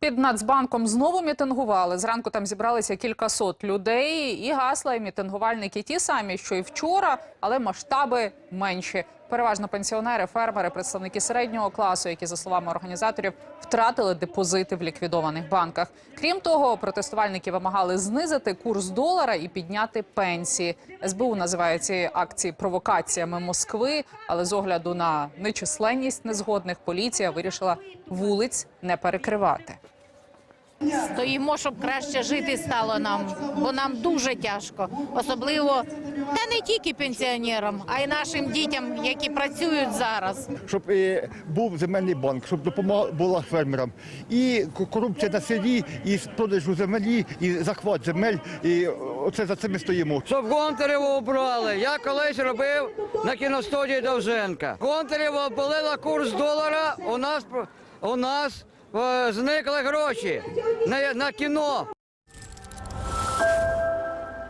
Під Нацбанком знову мітингували. Зранку там зібралися кількасот людей, і гасла і мітингувальники ті самі, що й вчора, але масштаби менші. Переважно пенсіонери, фермери, представники середнього класу, які, за словами організаторів, втратили депозити в ліквідованих банках. Крім того, протестувальники вимагали знизити курс долара і підняти пенсії. СБУ називає ці акції провокаціями Москви, але з огляду на нечисленність незгодних поліція вирішила вулиць не перекривати. Стоїмо, щоб краще жити стало нам, бо нам дуже тяжко, особливо та не тільки пенсіонерам, а й нашим дітям, які працюють зараз. щоб е, був земельний банк, щоб допомога була фермерам. І корупція на селі, і з продажу землі, і захват земель. І оце за це ми стоїмо. Щоб Гонтареву обрали. Я колись робив на кіностудії Довженка. Гонтарева обвалила курс долара, у нас, у нас зникли гроші на, на кіно.